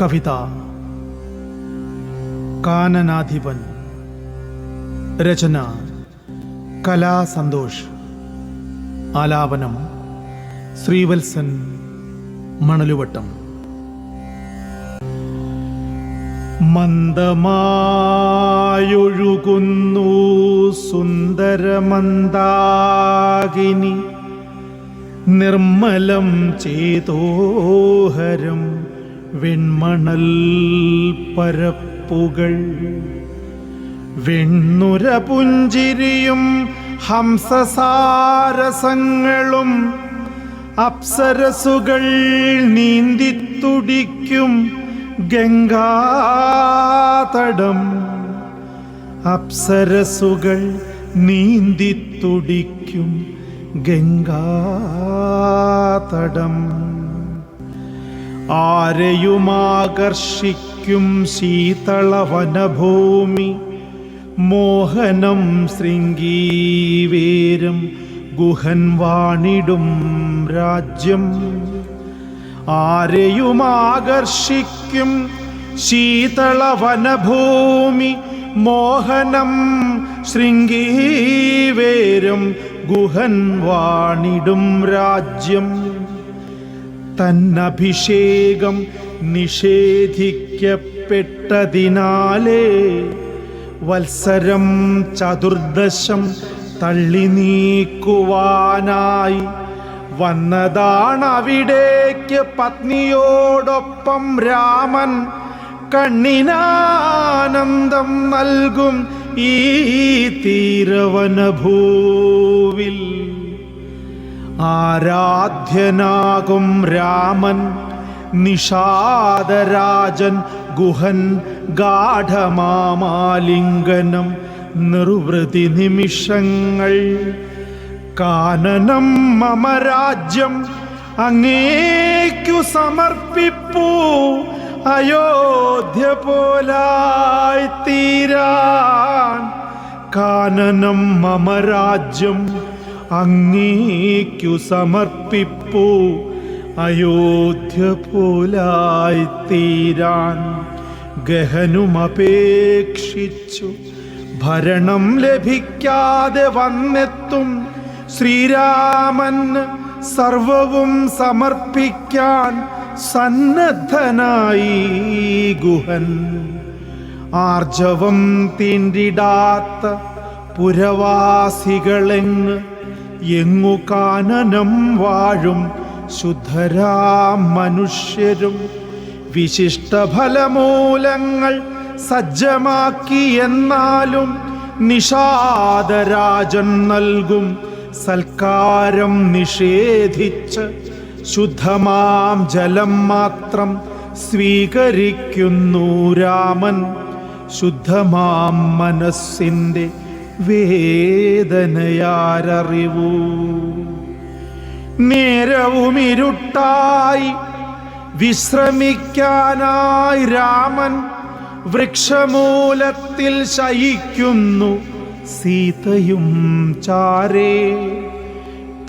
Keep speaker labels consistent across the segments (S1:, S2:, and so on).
S1: കവിത. കാനനാധിപൻ. രചന. കലാസന്തോഷ് ആലാപനം. ശ്രീവത്സൻ. മണലുവട്ടം. മന്ദമായൊഴുകുന്നു സുന്ദരമന്ദാകിനി. നിർമ്മലം ചേതോഹരം വെൺമണൽ പരപ്പുകൾ വെണ്ണുര പുഞ്ചിരിയും ഹംസസാരസങ്ങളും അപ്സരസുകൾ നീന്തിത്തുടിക്കും ഗംഗാതടം. അപ്സരസുകൾ നീന്തിത്തുടിക്കും ഗംഗാതടം. ആരെയുമാകർഷിക്കും ശീതളവനഭൂമി? മോഹനം ശൃംഗീവേരം ഗുഹൻ വാണിടും രാജ്യം. ആരെയുമാകർഷിക്കും ശീതളവനഭൂമി? മോഹനം ശൃംഗീവേരം ഗുഹൻ വാണിടും രാജ്യം. തന്നഭിഷേകം നിഷേധിക്കപ്പെട്ടതിനാലേ വത്സരം ചതുർദശം തള്ളി നീക്കുവാനായി വന്നതാണ് അവിടേക്ക് പത്നിയോടൊപ്പം രാമൻ കണ്ണിനാനന്ദം നൽകും ഈ തീരവനഭൂവിൽ. ആരാധ്യനാകും രാമൻ നിഷാദരാജൻ ഗുഹൻ ഗാഠമാമാലിംഗനം നിർവൃതി നിമിഷങ്ങൾ. കാനനം മമ രാജ്യം അങ്ങേക്കു സമർപ്പിപ്പൂ അയോധ്യ പോലായി തീരാൻ കാനനം മമ രാജ്യം അങ്ങേക്കു സമർപ്പിപ്പൂ. അയോധ്യ പോലായി തീരാൻ ഗഹനുമപേക്ഷിച്ചു ഭരണം ലഭിക്കാതെ വന്നെത്തും ശ്രീരാമൻ സർവവും സമർപ്പിക്കാൻ സന്നദ്ധനായി ഗുഹൻ. ആർജവം തീണ്ടിടാത്ത പുരവാസികളെങ്ങ് എങ്ങു കാനനം വാഴും ശുദ്ധരാം മനുഷ്യരും. വിശിഷ്ട ഫലമൂലങ്ങൾ സജ്ജമാക്കി എന്നാലും നിഷാദരാജൻ നൽകും സൽക്കാരം നിഷേധിച്ച് ശുദ്ധമാം ജലം മാത്രം സ്വീകരിക്കുന്നു രാമൻ. ശുദ്ധമാം മനസ്സിന്റെ വേദനയാരറിവൂ. നേരവും ഇരുട്ടായി വിശ്രമിക്കാനായി രാമൻ വൃക്ഷമൂലത്തിൽ ശയിക്കുന്നു. സീതയും ചാരേ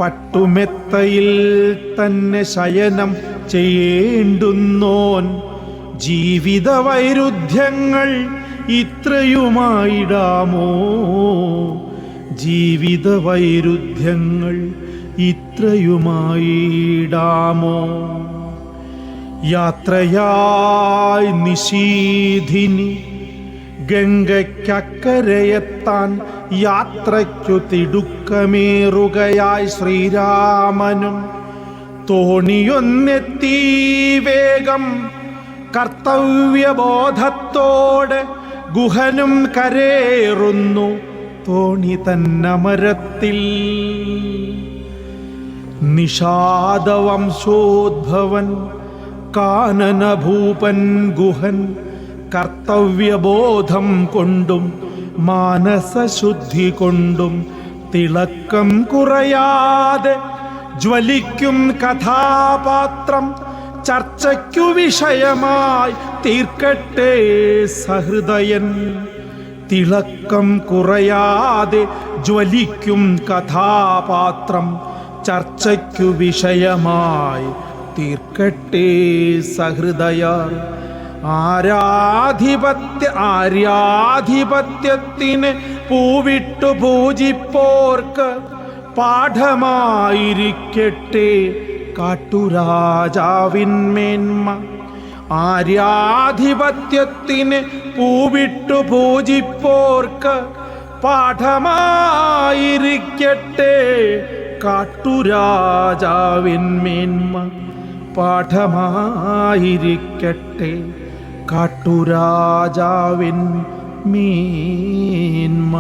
S1: പട്ടുമെത്തയിൽ തന്നെ ശയനം ചെയ്യേണ്ടുന്നോൻ. ജീവിത വൈരുദ്ധ്യങ്ങൾ ഇത്രയുമായിടാമോ? ജീവിത വൈരുദ്ധ്യങ്ങൾ ഇത്രയുമായിടാമോ? യാത്രയായി നിശീധിനി ഗംഗയ്ക്കക്കരയെത്താൻ യാത്രയ്ക്കു തിടുക്കമേറുകയായി ശ്രീരാമനും. തോണിയൊന്നെത്തി വേഗം കർത്തവ്യബോധത്തോടെ ഗുഹനും കരേറുന്നു തോണി തന്നമരത്തിൽ. നിഷാദവംശോദ്ഭവൻ കാനനഭൂപൻ ഗുഹൻ കർത്തവ്യബോധം കൊണ്ടും മാനസശുദ്ധി കൊണ്ടും തിളക്കം കുറയാതെ ജ്വലിക്കും കഥാപാത്രം ചർച്ചയ്ക്കു വിഷയമായി തീർക്കട്ടെ സഹൃദയൻ. തിളക്കം കുറയാതെ ജ്വലിക്കും കഥാപാത്രം. ചർച്ചയ്ക്കു വിഷയമായി തീർക്കട്ടെ സഹൃദയ ആരാധിപത്യ ആര്യാധിപത്യത്തിന് പൂവിട്ടു പൂജിപ്പോർക്ക് പാഠമായിരിക്കട്ടെ കാട്ടുരാജാവിന്മേന്മ ആര്യാധിപത്യത്തിന് പൂവിട്ടു പൂജിപ്പോർക്ക് പാഠമായിരിക്കട്ടെ കാട്ടുരാജാവിന്മേന്മ പാഠമായിരിക്കട്ടെ കാട്ടുരാജാവിൻ മീന്മ.